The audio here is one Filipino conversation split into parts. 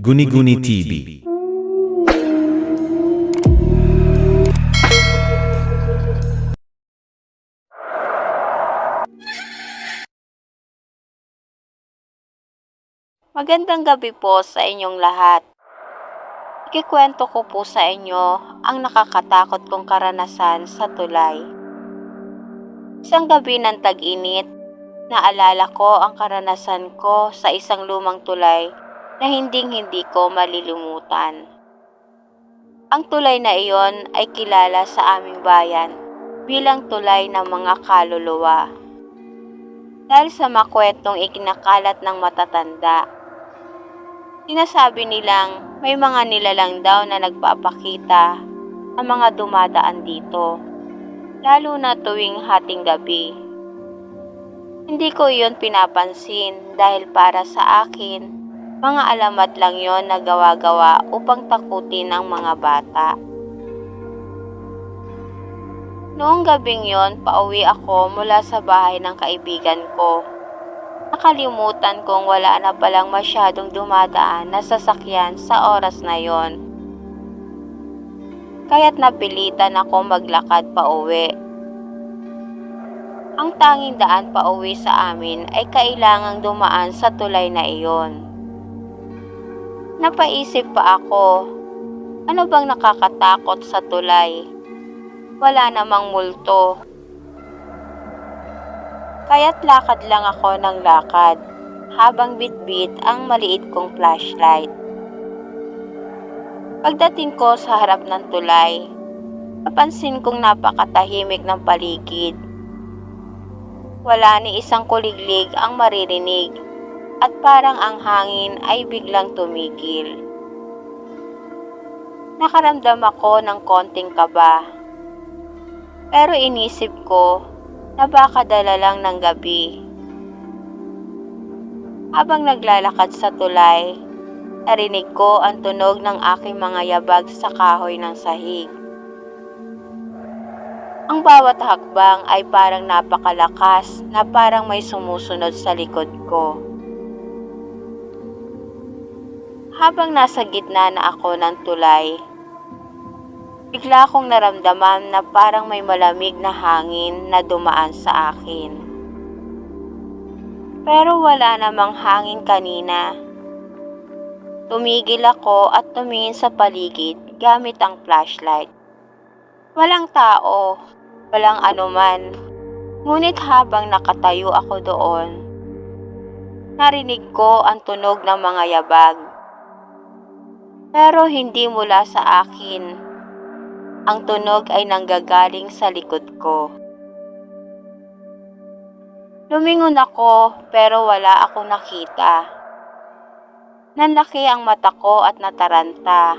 Guni-Guni TV. Magandang gabi po sa inyong lahat. Ikikwento ko po sa inyo ang nakakatakot kong karanasan sa tulay. Isang gabi ng tag-init, naalala ko ang karanasan ko sa isang lumang tulay na hinding-hindi ko malilimutan. Ang tulay na iyon ay kilala sa aming bayan bilang tulay ng mga kaluluwa. Dahil sa makwentong ikinakalat ng matatanda, Sinasabi nilang may mga nilalang daw na nagpapakita sa mga dumadaan dito, lalo na tuwing hating gabi. Hindi ko iyon pinapansin dahil para sa akin, mga alamat lang yon na gawa-gawa upang takutin ang mga bata. Noong gabing yon, pauwi ako mula sa bahay ng kaibigan ko. Nakalimutan kong wala na palang masyadong dumadaan na sasakyan sa oras na yon. Kaya't napilitan ako maglakad pa uwi. Ang tanging daan pa uwi sa amin ay kailangang dumaan sa tulay na iyon. Napaisip pa ako, ano bang nakakatakot sa tulay? Wala namang multo Kaya't lakad lang ako ng lakad habang bitbit ang maliit kong flashlight. Pagdating ko sa harap ng tulay, napansin kong napakatahimik ng paligid. Wala ni isang kuliglig ang maririnig at parang ang hangin ay biglang tumigil. Nakaramdam ako ng konting kaba. Pero inisip ko na baka dala lang ng gabi. Habang naglalakad sa tulay, narinig ko ang tunog ng aking mga yabag sa kahoy ng sahig. Ang bawat hakbang ay parang napakalakas na parang may sumusunod sa likod ko. Habang nasa gitna na ako ng tulay, Bigla akong naramdaman na parang may malamig na hangin na dumaan sa akin. Pero wala namang hangin kanina. Tumigil ako at tumingin sa paligid gamit ang flashlight. Walang tao, walang anuman. Ngunit habang nakatayo ako doon, narinig ko ang tunog ng mga yabag. Pero hindi mula sa akin ang tunog ay nanggagaling sa likod ko. Lumingon ako pero wala akong nakita. Nanlaki ang mata ko at nataranta.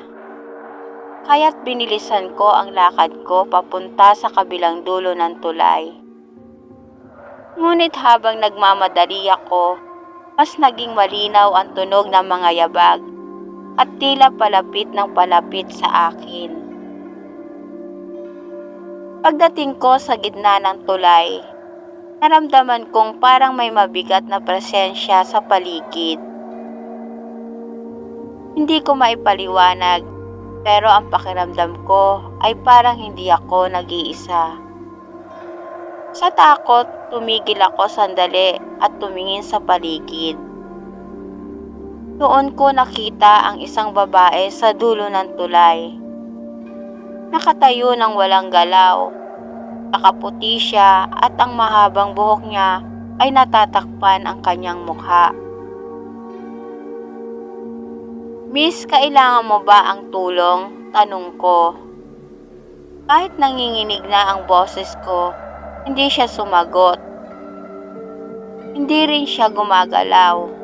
Kaya't binilisan ko ang lakad ko papunta sa kabilang dulo ng tulay. Ngunit habang nagmamadali ako, mas naging malinaw ang tunog ng mga yabag at tila palapit ng palapit sa akin. Pagdating ko sa gitna ng tulay, naramdaman kong parang may mabigat na presensya sa paligid. Hindi ko maipaliwanag, pero ang pakiramdam ko ay parang hindi ako nag-iisa. Sa takot, tumigil ako sandali at tumingin sa paligid. Doon ko nakita ang isang babae sa dulo ng tulay Nakatayo ng walang galaw. Nakaputi siya at ang mahabang buhok niya ay natatakpan ang kanyang mukha. Miss, kailangan mo ba ang tulong? Tanong ko. Kahit nanginginig na ang boses ko, hindi siya sumagot. Hindi rin siya gumagalaw.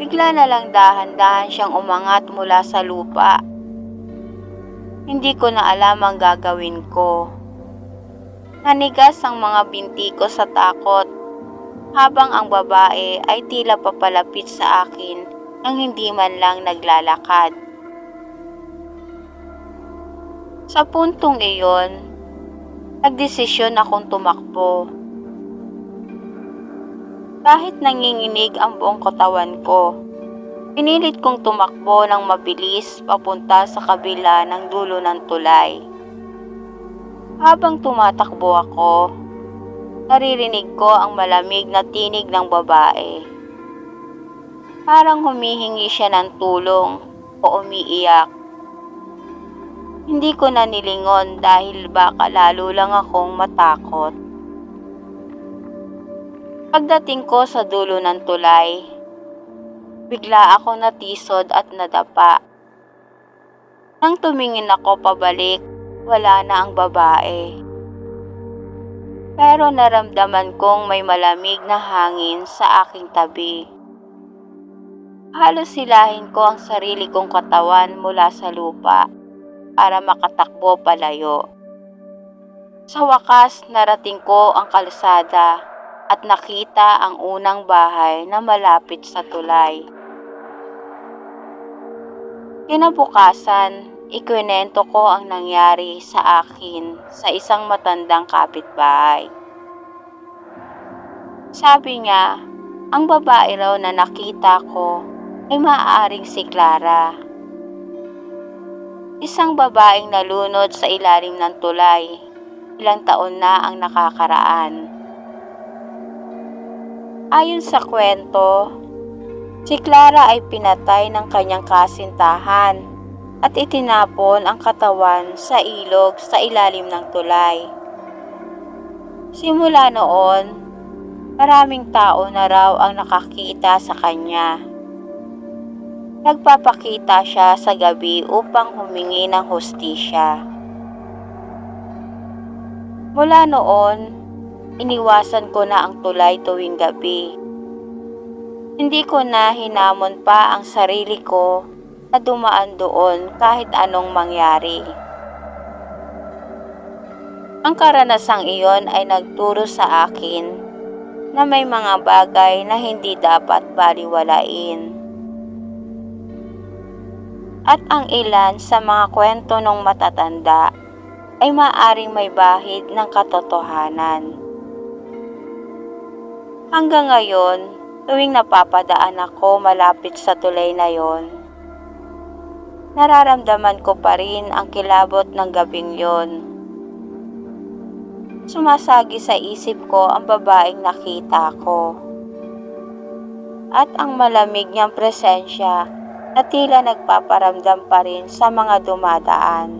Bigla na lang dahan-dahan siyang umangat mula sa lupa hindi ko na alam ang gagawin ko. Nanigas ang mga binti ko sa takot habang ang babae ay tila papalapit sa akin nang hindi man lang naglalakad. Sa puntong iyon, nagdesisyon akong tumakbo. Kahit nanginginig ang buong katawan ko, Pinilit kong tumakbo ng mabilis papunta sa kabila ng dulo ng tulay. Habang tumatakbo ako, naririnig ko ang malamig na tinig ng babae. Parang humihingi siya ng tulong o umiiyak. Hindi ko na nilingon dahil baka lalo lang akong matakot. Pagdating ko sa dulo ng tulay, bigla ako natisod at nadapa. Nang tumingin ako pabalik, wala na ang babae. Pero naramdaman kong may malamig na hangin sa aking tabi. Halos silahin ko ang sarili kong katawan mula sa lupa para makatakbo palayo. Sa wakas, narating ko ang kalsada at nakita ang unang bahay na malapit sa tulay. Kinabukasan, ikwinento ko ang nangyari sa akin sa isang matandang kapitbahay. Sabi niya, ang babae raw na nakita ko ay maaaring si Clara. Isang babaeng nalunod sa ilalim ng tulay. Ilang taon na ang nakakaraan. Ayon sa kwento, si Clara ay pinatay ng kanyang kasintahan at itinapon ang katawan sa ilog sa ilalim ng tulay. Simula noon, maraming tao na raw ang nakakita sa kanya. Nagpapakita siya sa gabi upang humingi ng hustisya. Mula noon, iniwasan ko na ang tulay tuwing gabi. Hindi ko na hinamon pa ang sarili ko na dumaan doon kahit anong mangyari. Ang karanasang iyon ay nagturo sa akin na may mga bagay na hindi dapat baliwalain. At ang ilan sa mga kwento ng matatanda ay maaring may bahid ng katotohanan. Hanggang ngayon, tuwing napapadaan ako malapit sa tulay na yon, nararamdaman ko pa rin ang kilabot ng gabing yon. Sumasagi sa isip ko ang babaeng nakita ko. At ang malamig niyang presensya na tila nagpaparamdam pa rin sa mga dumadaan.